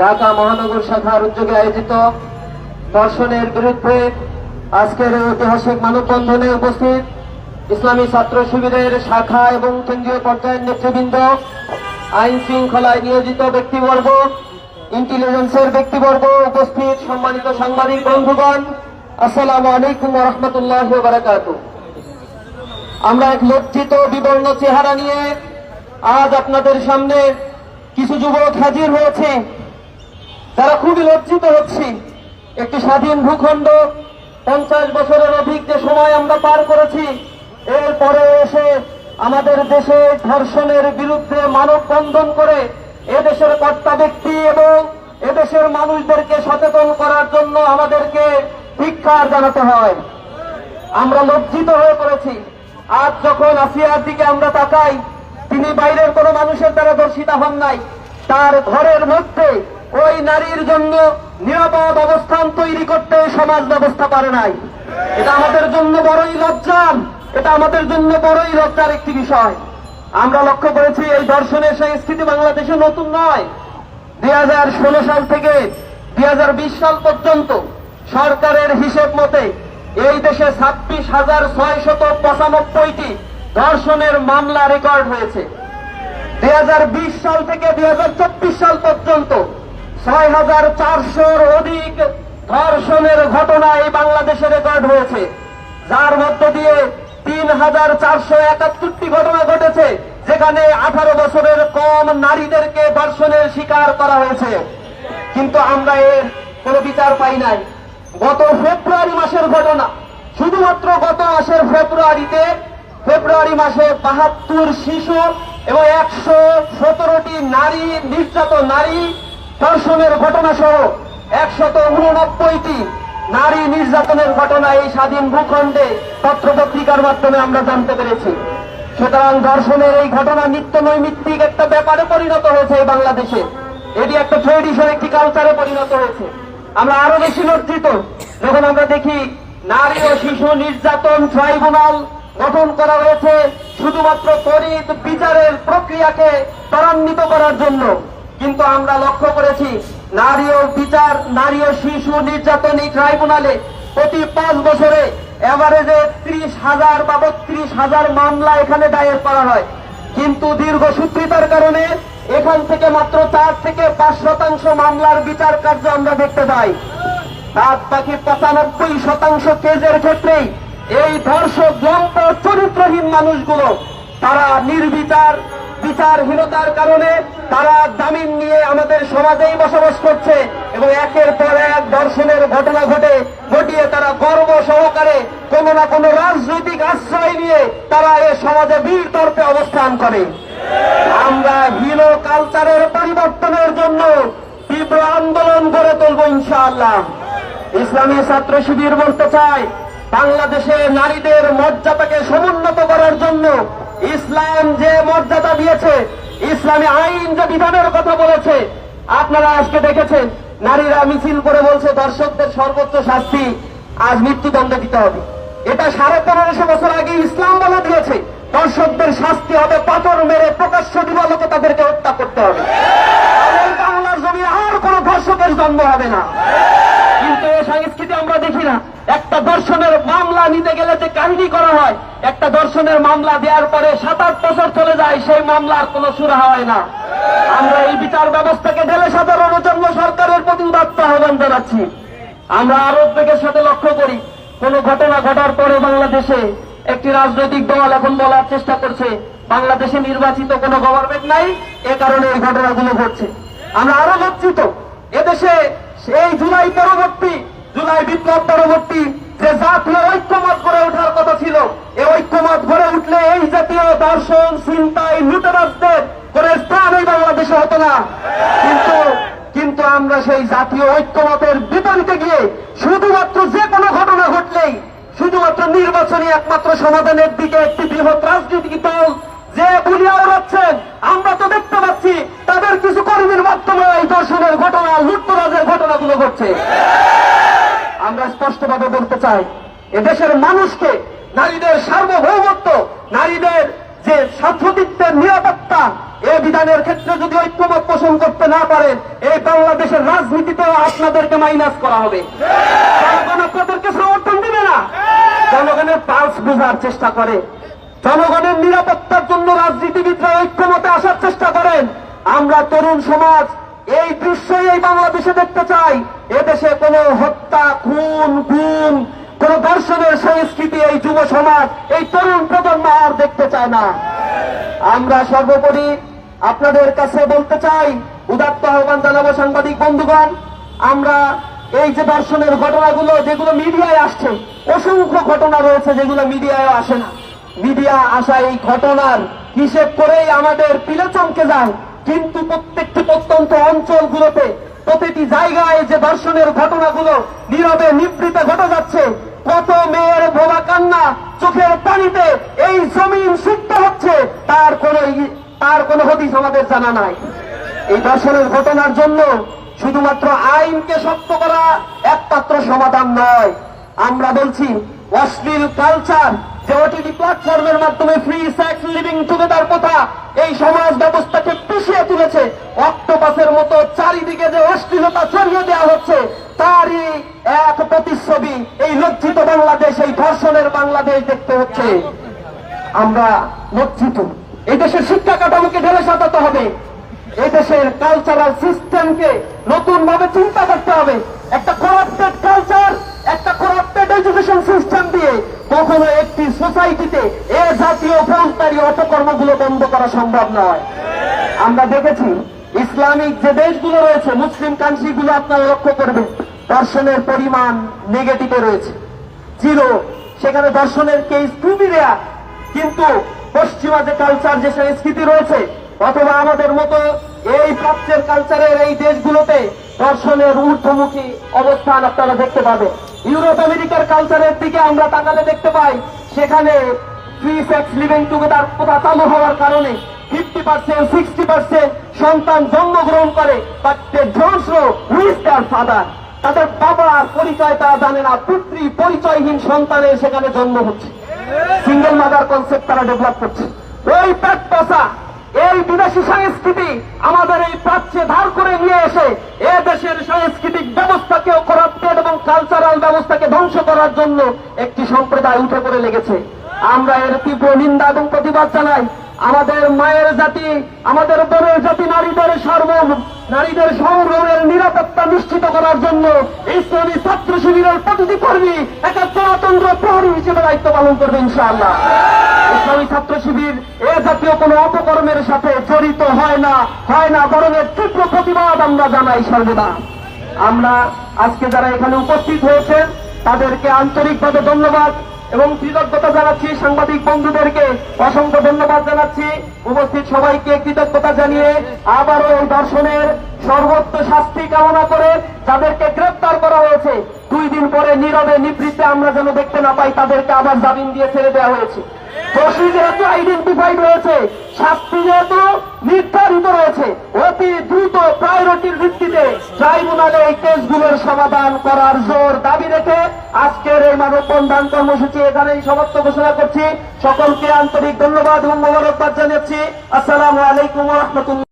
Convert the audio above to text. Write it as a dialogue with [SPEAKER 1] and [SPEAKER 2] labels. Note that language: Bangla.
[SPEAKER 1] ঢাকা মহানগর শাখার উদ্যোগে আয়োজিত ধর্ষণের বিরুদ্ধে আজকের ঐতিহাসিক মানববন্ধনে উপস্থিত ইসলামী ছাত্র শিবিরের শাখা এবং কেন্দ্রীয় পর্যায়ের নেতৃবৃন্দ, আইন শৃঙ্খলায় নিয়োজিত ব্যক্তিবর্গ, ইন্টেলিজেন্সের ব্যক্তিবর্গ, উপস্থিত সম্মানিত সাংবাদিক বন্ধুগণ, আসসালামু আলাইকুম রহমতুল্লাহ বারাকাতুহ। আমরা এক লজ্জিত, বিবর্ণ চেহারা নিয়ে আজ আপনাদের সামনে কিছু যুবক হাজির হয়েছে। তারা খুবই লজ্জিত হচ্ছি। একটি স্বাধীন ভূখণ্ড, পঞ্চাশ বছরের অধিক যে সময় আমরা পার করেছি, এরপরে এসে আমাদের দেশে ধর্ষণের বিরুদ্ধে মানববন্ধন করে এদেশের কর্তা ব্যক্তি এবং এদেশের মানুষদেরকে সচেতন করার জন্য আমাদেরকে ধিক্কার জানাতে হয়। আমরা লজ্জিত হয়ে পড়েছি। আজ যখন আসিয়ার দিকে আমরা তাকাই, তিনি বাইরের কোনো মানুষের দ্বারা দর্শিতা হন নাই। তার ঘরের মধ্যে ওই নারীর জন্য নিরাপদ অবস্থান তৈরি করতে সমাজ ব্যবস্থা পারে নাই। এটা আমাদের জন্য বড়ই লজ্জার, এটা আমাদের জন্য বড়ই লজ্জার একটি বিষয়। আমরা লক্ষ্য করেছি এই দর্শনের সংস্কৃতি বাংলাদেশে নতুন নয়। দুই হাজার ষোলো সাল থেকে দুই হাজার বিশ সাল পর্যন্ত সরকারের হিসেব মতে এই দেশে ছাব্বিশ হাজার ছয় শত পঁচানব্বইটি ধর্ষণের মামলা রেকর্ড হয়েছে। দুই হাজার বিশ সাল থেকে দুই হাজার চব্বিশ সাল পর্যন্ত ছয় হাজার চারশোর অধিক ধর্ষণের ঘটনা এই বাংলাদেশে রেকর্ড হয়েছে। যার মধ্য দিয়ে তিন হাজার চারশো একাত্তরটি ঘটনা ঘটেছে, যেখানে আঠারো বছরের কম নারীদেরকে ধর্ষণের শিকার করা হয়েছে। কিন্তু আমরা এর কোনো বিচার পাই নাই। গত ফেব্রুয়ারি মাসের ঘটনা, শুধুমাত্র গত মাসের ফেব্রুয়ারিতে, ফেব্রুয়ারি মাসে বাহাত্তর শিশু এবং একশো সতেরোটি নারী, নির্যাত নারী ধর্ষণের ঘটনা সহ একশত উননব্বইটি নারী নির্যাতনের ঘটনা এই স্বাধীন ভূখণ্ডে পত্রপত্রিকার মাধ্যমে আমরা জানতে পেরেছি। সুতরাং ধর্ষণের এই ঘটনা নিত্য নৈমিত্তিক একটা ব্যাপারে পরিণত হয়েছে এই বাংলাদেশে। এটি একটা ট্রেডিশন একটি কালচারে পরিণত হয়েছে। আমরা আরও বেশি লজ্জিত। যখন আমরা দেখি নারী ও শিশু নির্যাতন ট্রাইব্যুনাল গঠন করা হয়েছে শুধুমাত্র তড়িৎ বিচারের প্রক্রিয়াকে ত্বরান্বিত করার জন্য। কিন্তু আমরা লক্ষ্য করেছি, নারী ও বিচার, নারী ও শিশু নির্যাতন ট্রাইব্যুনালে প্রতি পাঁচ বছরে এভারেজে ত্রিশ হাজার বা বত্রিশ হাজার মামলা এখানে দায়ের করা হয়। কিন্তু দীর্ঘ সূত্রিতার কারণে এখান থেকে মাত্র চার থেকে পাঁচ শতাংশ মামলার বিচার কার্য আমরা দেখতে পাই। তার বাকি পঁচানব্বই শতাংশ কেজের ক্ষেত্রেই এই ধর্ষক যন্ত্র চরিত্রহীন মানুষগুলো, তারা নির্বিচার বিচারহীনতার কারণে তারা জামিন নিয়ে আমাদের সমাজেই বসবাস করছে এবং একের পর এক দর্শনের ঘটনা ঘটে, ঘটিয়ে তারা গর্ব সহকারে কোনো না কোনো রাজনৈতিক আশ্রয় নিয়ে তারা এ সমাজে বীর তর্পে অবস্থান করে। আমরা হীন কালচারের পরিবর্তনের জন্য তীব্র আন্দোলন গড়ে তুলব ইনশাআল্লাহ। ইসলামী ছাত্র শিবির বলতে চাই বাংলাদেশে নারীদের মর্যাদাকে সমুন্নত করার জন্য ইসলাম যে মর্যাদা দিয়েছে, ইসলামী আইন যে বিধানের কথা বলেছে, আপনারা আজকে দেখেছেন, নারীরা মিছিল করে বলছে, দর্শকদের সর্বোচ্চ শাস্তি আজ মৃত্যুদণ্ড দিতে হবে। এটা সাড়ে পনেরোশো বছর আগে ইসলাম বলে দিয়েছে, দর্শকদের শাস্তি হবে, পাথর মেরে প্রকাশ্য দিবালোকে তাদেরকে হত্যা করতে হবে। বাংলার জমি আর কোন ধর্ষকের জন্ম হবে না। কিন্তু এই সংস্কৃতি আমরা দেখি না। একটা দর্শনের মামলা নিতে গেলে যে কাহিনী করা হয়, একটা দর্শনের মামলা দেওয়ার পরে সাত আট বছর চলে যায়, সেই মামলার কোনো সুরা হয় না। আমরা এই বিচার ব্যবস্থাকে ঢেলে সাধারণের জন্য সরকারের প্রতি উদাত্ত আহ্বান জানাচ্ছি। আমরা আরও উদ্বেগের সাথে লক্ষ্য করি, কোন ঘটনা ঘটার পরে বাংলাদেশে একটি রাজনৈতিক দল এখন বলার চেষ্টা করছে, বাংলাদেশে নির্বাচিত কোন গভর্নমেন্ট নাই, এ কারণে এই ঘটনাগুলো ঘটছে। আমরা আরও লজ্জিত, এদেশে এই জুলাই পরবর্তী, জুলাই বিপ্লব পরবর্তী যে জাতীয় ঐক্যমত গড়ে ওঠার কথা ছিল এই ঐক্যমত গড়ে উঠলে এই জাতীয় দর্শন, চিন্তায় লুটেরাজদের করে স্থান এই বাংলাদেশে হতো না। কিন্তু কিন্তু আমরা সেই জাতীয় ঐক্যমতের বিপরীতে গিয়ে শুধুমাত্র যে কোনো ঘটনা ঘটলেই, শুধুমাত্র নির্বাচনী একমাত্র সমাধানের দিকে একটি বৃহৎ রাজনৈতিক দল যে বুলিয়া উড়াচ্ছেন আমরা তো দেখতে পাচ্ছি তাদের কিছু কর্মীর মাধ্যমে এই দর্শনের ঘটনা, লুটতরাজের ঘটনাগুলো ঘটছে। আমরা স্পষ্টভাবে বলতে চাই, এদেশের মানুষকে নারীদের সার্বভৌমত্ব, নারীদের যে সাংসদিকদের নিরাপত্তা, এ বিধানের ক্ষেত্রে যদি ঐক্যমত পোষণ করতে না পারেন, এই বাংলাদেশের রাজনীতিতেও আপনাদেরকে মাইনাস করা হবে। জনগণ আপনাদেরকে সমর্থন দিবে না। জনগণের পালস বোঝার চেষ্টা করে। জনগণের নিরাপত্তার জন্য রাজনীতিবিদরা ঐক্যমতে আসার চেষ্টা করেন। আমরা তরুণ সমাজ, এই দৃশ্যই এই বাংলাদেশে দেখতে চাই। এদেশে কোনো হত্যা, খুন, গুম, কোন দর্শনের সংস্কৃতি এই যুব সমাজ, এই তরুণ প্রজন্ম আর দেখতে চায় না। আমরা সর্বোপরি আপনাদের কাছে বলতে চাই, উদাত্ত আহ্বান জানাব সাংবাদিক বন্ধুগণ, আমরা এই যে দর্শনের ঘটনাগুলো যেগুলো মিডিয়ায় আসছে, অসংখ্য ঘটনা রয়েছে যেগুলো মিডিয়ায় আসে না। মিডিয়া আসা এই ঘটনার হিসেব করেই আমাদের পিলে চমকে যায়, কিন্তু প্রত্যেকটি প্রত্যন্ত অঞ্চলগুলোতে প্রতিটি জায়গায় যে দর্শনের ঘটনাগুলো নীরবে নিবৃতে ঘটে যাচ্ছে, কত মেয়ের ভোলা কান্না চোখের পানিতে এই জমিন সিদ্ধ হচ্ছে, তার কোন তার কোন হদিস আমাদের জানা নাই। এই দর্শনের ঘটনার জন্য শুধুমাত্র আইনকে শক্ত করা একমাত্র সমাধান নয়। আমরা বলছি অশ্লীল কালচার যে ওটিটি প্ল্যাটফর্মের মাধ্যমে ফ্রি সেক্স লিভিং টুগেদার কথা এই সমাজ ব্যবস্থাকে পিছিয়ে তুলেছে। অক্টোপাসের মতো চারিদিকে যে অশ্লীলতা ছড়িয়ে দেওয়া হচ্ছে, তারই এক প্রতিচ্ছবি এই লজ্জিত বাংলাদেশ, এই ধর্ষণের বাংলাদেশ দেখতে হচ্ছে। আমরা লজ্জিত। এই দেশের শিক্ষা কাঠামোকে ঢেলে সাজাতে হবে। এই দেশের কালচারাল সিস্টেমকে নতুন ভাবে চিন্তা করতে হবে। একটা সোসাইটিতে এ জাতীয় ফৌজদারি অপকর্মগুলো বন্ধ করা সম্ভব নয়। আমরা দেখেছি ইসলামিক যে দেশগুলো রয়েছে, মুসলিম কান্ট্রিগুলো আপনারা লক্ষ্য করবেন, দর্শনের পরিমাণ নেগেটিভে রয়েছে। জিরো। সেখানে দর্শনের কেস খুবই রেয়ার কিন্তু পশ্চিমা যে কালচার যে সংস্কৃতি রয়েছে, অথবা আমাদের মতো এই প্রাচ্যের কালচারের এই দেশগুলোতে দর্শনের ঊর্ধ্বমুখী অবস্থান আপনারা দেখতে পাবেন। ইউরোপ, আমেরিকার কালচারের দিকে আমরা তাকালে দেখতে পাই সেখানে ফ্রি সেক্স লিভিং টুগেদার প্রথা চালু হওয়ার কারণে ফিফটি পার্সেন্ট সিক্সটি পার্সেন্ট সন্তান জন্মগ্রহণ করে বাট দেয়ার ফাদার তাদের বাবার পরিচয় তারা জানে না পুত্রী পরিচয়হীন সন্তানের সেখানে জন্ম হচ্ছে। সিঙ্গেল মাদার কনসেপ্ট তারা ডেভেলপ করছে। ওই পেট এই বিদেশি সংস্কৃতি আমাদের এই প্রাচ্যে ধার করে নিয়ে এসে এ দেশের সাংস্কৃতিক ব্যবস্থাকেও করাপ্টেড এবং কালচারাল ব্যবস্থাকে ধ্বংস করার জন্য একটি সম্প্রদায় উঠে পড়ে লেগেছে। আমরা এর তীব্র নিন্দা এবং প্রতিবাদ জানাই। আমাদের মায়ের জাতি, আমাদের বোনের জাতি নারীদের সর্ব, নারীদের সংগ্রামের নিরাপত্তা নিশ্চিত করার জন্য ইসলামী ছাত্র শিবিরের প্রতিটি কর্মী একটা গণতন্ত্র প্রহরী হিসেবে দায়িত্ব পালন করবে ইনশাআল্লাহ। ইসলামী ছাত্র শিবির জাতীয় কোনো অপকর্মের সাথে জড়িত হয় না হয় না, বরং এর তীব্র প্রতিবাদ আমরা জানাই সর্বদা। আমরা আজকে যারা এখানে উপস্থিত হয়েছেন, তাদেরকে আন্তরিকভাবে ধন্যবাদ এবং কৃতজ্ঞতা জানাচ্ছি সাংবাদিক বন্ধুদেরকে। অসংখ্য ধন্যবাদ জানাচ্ছি। উপস্থিত সবাইকে কৃতজ্ঞতা জানিয়ে আবারও এই দর্শনের সর্বোচ্চ শাস্তি কামনা করে যাদেরকে গ্রেপ্তার করা হয়েছে, দুই দিন পরে নীরবে নিবৃত্তে আমরা যেন দেখতে না পাই, তাদেরকে আবার জামিন দিয়ে ছেড়ে দেওয়া হয়েছে। দোষী যেহেতু শাস্তি যেহেতু নির্ধারিত রয়েছে। অতি দ্রুত প্রায়োরিটির ভিত্তিতে ট্রাইব্যুনালে এই কেসগুলোর সমাধান করার জোর দাবি রেখে আজকের এই মানববন্ধন কর্মসূচি এখানেই সমাপ্ত ঘোষণা করছি। সকলকে আন্তরিক ধন্যবাদ এবং মোবারকবাদ জানাচ্ছি আসসালামু আলাইকুম রহমতুল্লাহ।